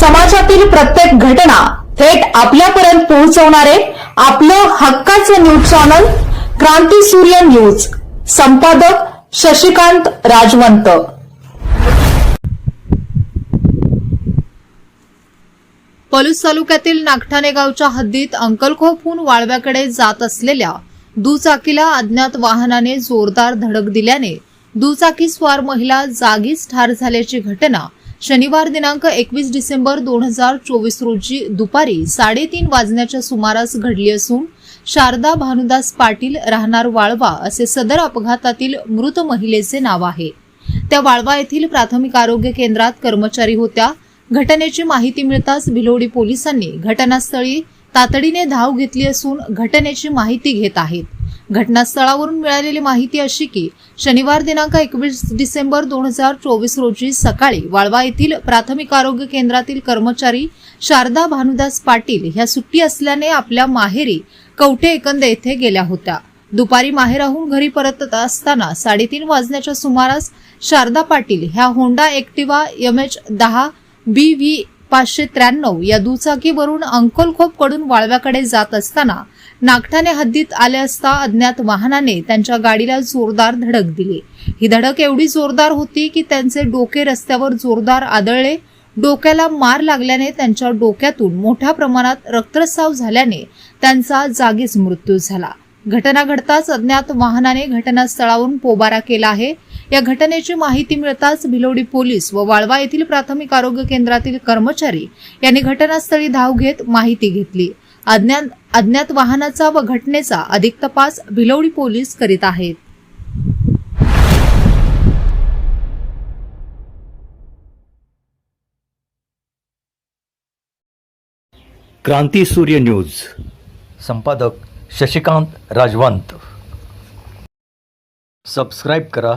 समाजातील प्रत्येक घटना थेट आपल्यापर्यंत पोहोचवणारे आपलं हक्काचं न्यूज चॅनल क्रांती सूर्य न्यूज. संपादक शशिकांत राजवंत. पलूस तालुक्यातील नागठाणे गावच्या हद्दीत अंकलखोपहून वाळव्याकडे जात असलेल्या दुचाकीला अज्ञात वाहनाने जोरदार धडक दिल्याने दुचाकीस्वार महिला जागीच ठार झाल्याची घटना शनिवार दिनांक एकवीस डिसेंबर दोन हजार चोवीस रोजी दुपारी साडेतीन वाजण्याच्या सुमारास घडली असून शारदा भानुदास पाटील राहणार वाळवा असे सदर अपघातातील मृत महिलेचे नाव आहे. त्या वाळवा येथील प्राथमिक आरोग्य केंद्रात कर्मचारी होत्या. घटनेची माहिती मिळताच भिलोडी पोलिसांनी घटनास्थळी तातडीने धाव घेतली असून घटनेची माहिती घेत आहेत. घटनास्थळावरून मिळालेली माहिती अशी की शनिवार दिनांक एकवीस डिसेंबर दोन हजार चोवीस रोजी सकाळी वाळवा येथील प्राथमिक आरोग्य केंद्रातील कर्मचारी शारदा भानुदास पाटील ह्या सुट्टी असल्याने आपल्या माहेरी कवठे एकंद येथे गेल्या होत्या. दुपारी माहेराहून घरी परतत असताना साडेतीन वाजण्याच्या सुमारास शारदा पाटील ह्या होंडा एक्टिवा एम एच दहा बी व्ही पाचशे त्र्याण्णव या दुचाकीवरून अंकोलखोपकडून वाळव्याकडे जात असताना नागठाणे हद्दीत आले असता अज्ञात वाहनाने त्यांच्या गाडीला जोरदार धडक दिली. ही धडक एवढी जोरदार होती की त्यांचे डोके रस्त्यावर जोरदार आदळले. डोक्याला मार लागल्याने त्यांच्या डोक्यातून मोठ्या प्रमाणात रक्तस्राव झाल्याने त्यांचा जागीच मृत्यू झाला. घटना घडताच अज्ञात वाहनाने घटनास्थळावरून पोबारा केला आहे. या घटनेची माहिती मिळताच भिलोडी पोलीस व वाळवा येथील प्राथमिक आरोग्य केंद्रातील कर्मचारी यांनी घटनास्थळी धाव घेत माहिती घेतली. अज्ञात अज्ञात वाहनाचा व घटनेचा अधिक तपास भिलोडी पोलीस करीत आहेत. क्रांती सूर्य न्यूज. संपादक शशिकांत राजवंत. सबस्क्राईब करा.